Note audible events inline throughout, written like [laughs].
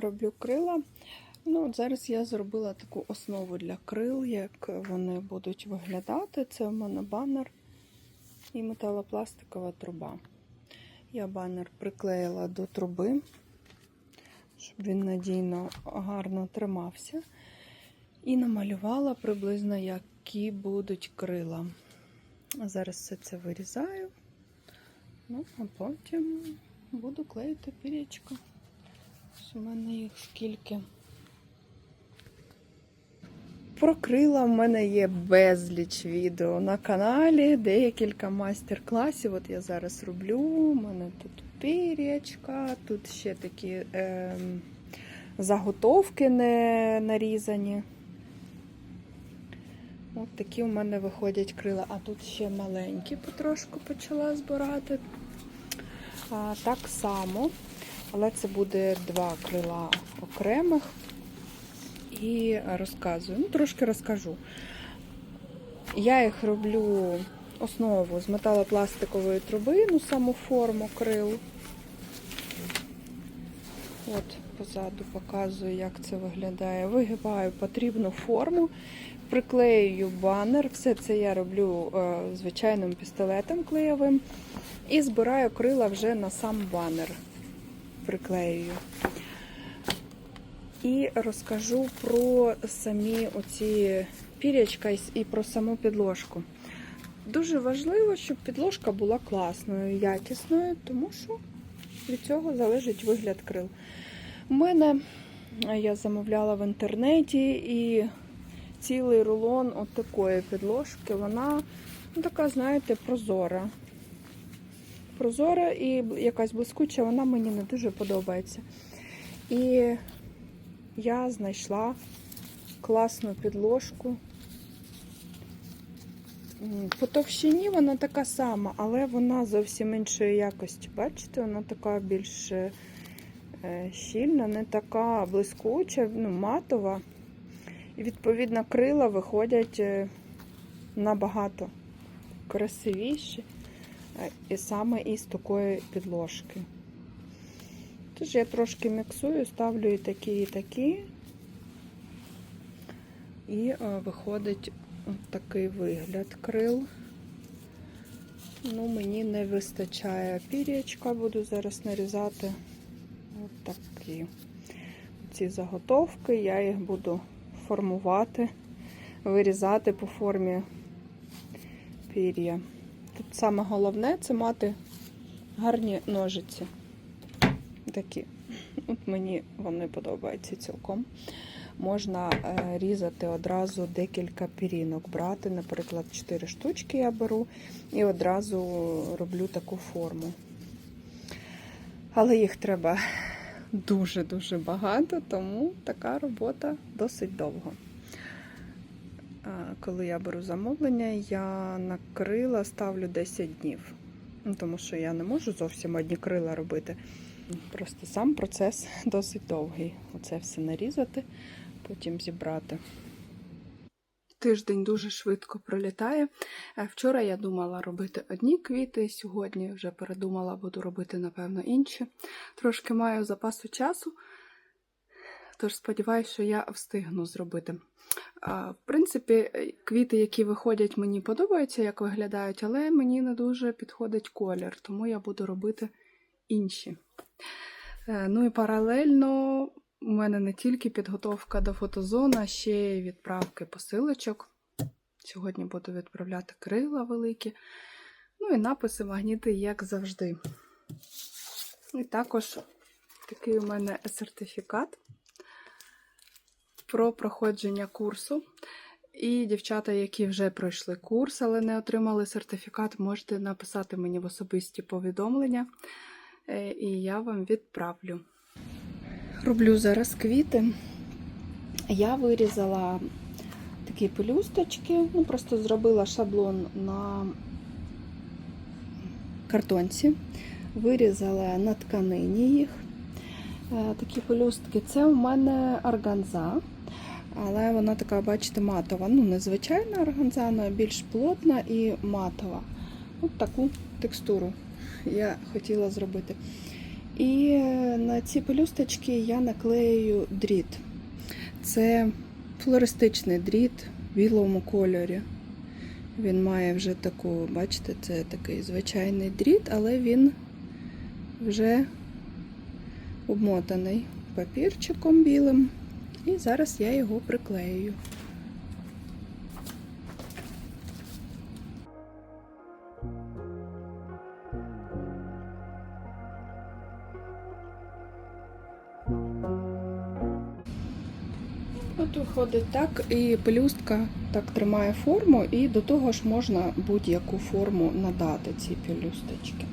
роблю крила. Ну, от Зараз я зробила таку основу для крил, як вони будуть виглядати. Це в мене банер і металопластикова труба. Я банер приклеїла до труби, щоб він надійно гарно тримався. І намалювала приблизно, які будуть крила. Зараз все це вирізаю. Ну, а потім буду клеїти пірячка. Ось У мене їх скільки. Про крила в мене є безліч відео на каналі, декілька майстер-класів. От я зараз роблю. У мене тут пірячка, тут ще такі е, заготовки не нарізані. От такі у мене виходять крила. А тут ще маленькі потрошку почала збирати. А, так само, але це буде два крила окремих. І розказую. Ну, трошки розкажу. Я їх роблю основу з металопластикової труби, ну саму форму крил. От позаду показую, як це виглядає. Вигибаю потрібну форму, приклеюю банер. Все це я роблю е, звичайним пістолетом клеєвим. І збираю крила вже на сам банер. Приклеюю. І розкажу про самі оці пірячка і про саму підложку. Дуже важливо, щоб підложка була класною, якісною, тому що від цього залежить вигляд крил. У мене я замовляла в інтернеті і цілий рулон от такої підложки, вона ну, така, знаєте, прозора. Прозора і якась блискуча, вона мені не дуже подобається. І я знайшла класну підложку. По товщині вона така сама, але вона зовсім іншої якості. Бачите, вона така більш е, щільна, не така блискуча, ну, матова. І, відповідно, крила виходять е, набагато красивіші. Е, І саме із такої підложки. Тож я трошки міксую, ставлю і такі, і такі. І е, виходить такий вигляд крил. Ну, мені не вистачає пір'ячка, буду зараз нарізати от такі ці заготовки. Я їх буду формувати, вирізати по формі пір'я. Тут саме головне це мати гарні ножиці. Такі. От мені вони подобаються цілком. Можна е, різати одразу декілька пірінок. Брати, наприклад, 4 штучки я беру і одразу роблю таку форму. Але їх треба дуже-дуже багато, тому така робота досить довго. А, Коли я беру замовлення, я на крила ставлю 10 днів. Ну, Тому що я не можу зовсім одні крила робити. Просто сам процес [laughs] досить довгий. Оце все нарізати, потім зібрати. Тиждень дуже швидко пролітає. Е, Вчора я думала робити одні квіти, сьогодні вже передумала, буду робити, напевно, інші. Трошки маю запасу часу, тож сподіваюся, що я встигну зробити. В принципі, е, квіти, які виходять, мені подобаються, як виглядають, але мені не дуже підходить колір, тому я буду робити інші. Е, Ну і паралельно у мене не тільки підготовка до фотозони, а ще й відправки посилочок. Сьогодні буду відправляти крила великі. Ну і написи, магніти, як завжди. І також такий у мене сертифікат про проходження курсу. І дівчата, які вже пройшли курс, але не отримали сертифікат, можете написати мені в особисті повідомлення, е, і я вам відправлю. Роблю зараз квіти. Я вирізала такі пелюсточки, ну просто зробила шаблон на картонці, вирізала на тканині їх. Е, Такі пелюстки. Це у мене органза, але вона така, бачите, матова. Ну, не звичайна органза, вона більш плотна і матова. От таку текстуру я хотіла зробити. І е, на ці пелюсточки я наклею дріт. Це флористичний дріт в білому кольорі. Він має вже таку, бачите, це такий звичайний дріт, але він вже обмотаний папірчиком білим. І зараз я його приклею. От виходить так, і пелюстка так тримає форму, і до того ж можна будь-яку форму надати цій пелюсточки.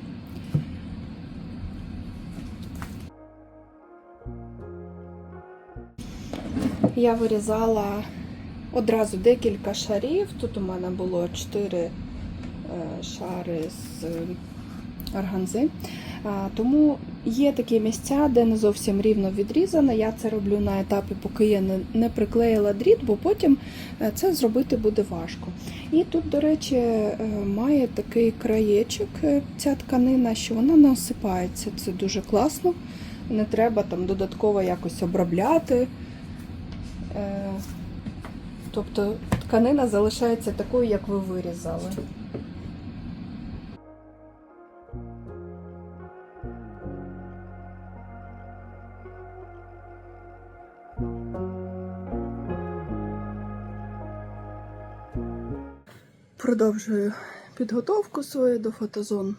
Я вирізала одразу декілька шарів. Тут у мене було 4 шари з органзи. Тому є такі місця, де не зовсім рівно відрізано. Я це роблю на етапі, поки я не, приклеїла дріт, бо потім е, це зробити буде важко. І тут, до речі, е, має такий краєчок е, ця тканина, що вона не осипається. Це дуже класно. Не треба там додатково якось обробляти. Е, Тобто тканина залишається такою, як ви вирізали. Продовжую підготовку свою до фотозон.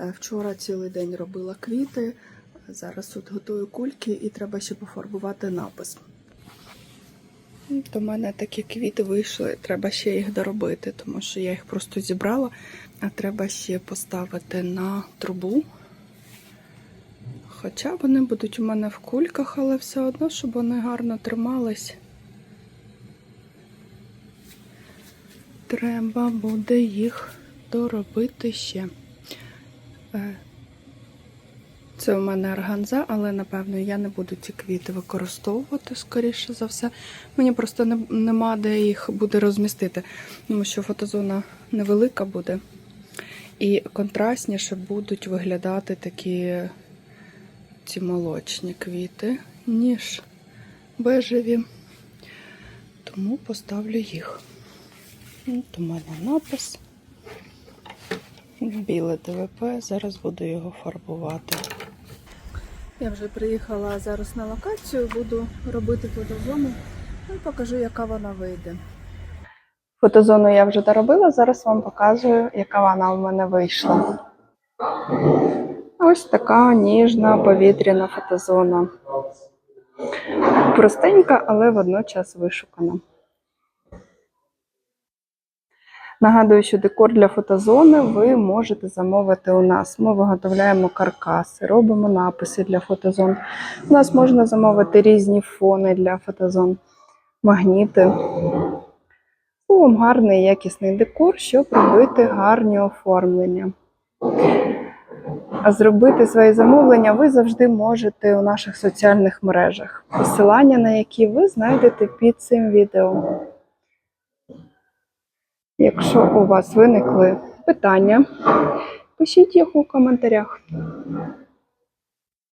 Е, Вчора цілий день робила квіти. Зараз тут готую кульки і треба ще пофарбувати напис. До мене такі квіти вийшли, треба ще їх доробити, тому що я їх просто зібрала, а треба ще поставити на трубу. Хоча вони будуть у мене в кульках, але все одно, щоб вони гарно тримались. Треба буде їх доробити ще. Це у мене органза, але напевно я не буду ці квіти використовувати, скоріше за все. Мені просто не, нема де їх буде розмістити, тому що фотозона невелика буде. І контрастніше будуть виглядати такі ці молочні квіти, ніж бежеві. Тому поставлю їх. От у мене напис. Біле ДВП. Зараз буду його фарбувати. Я вже приїхала зараз на локацію, буду робити фотозону ну, і покажу, яка вона вийде. Фотозону я вже доробила, зараз вам показую, яка вона у мене вийшла. Ось така ніжна повітряна фотозона. Простенька, але водночас вишукана. Нагадую, що декор для фотозони ви можете замовити у нас. Ми виготовляємо каркаси, робимо написи для фотозон. У нас можна замовити різні фони для фотозон, магніти. Словом, гарний якісний декор, щоб робити гарні оформлення. А зробити свої замовлення ви завжди можете у наших соціальних мережах, посилання на які ви знайдете під цим відео. Якщо у вас виникли питання, пишіть їх у коментарях.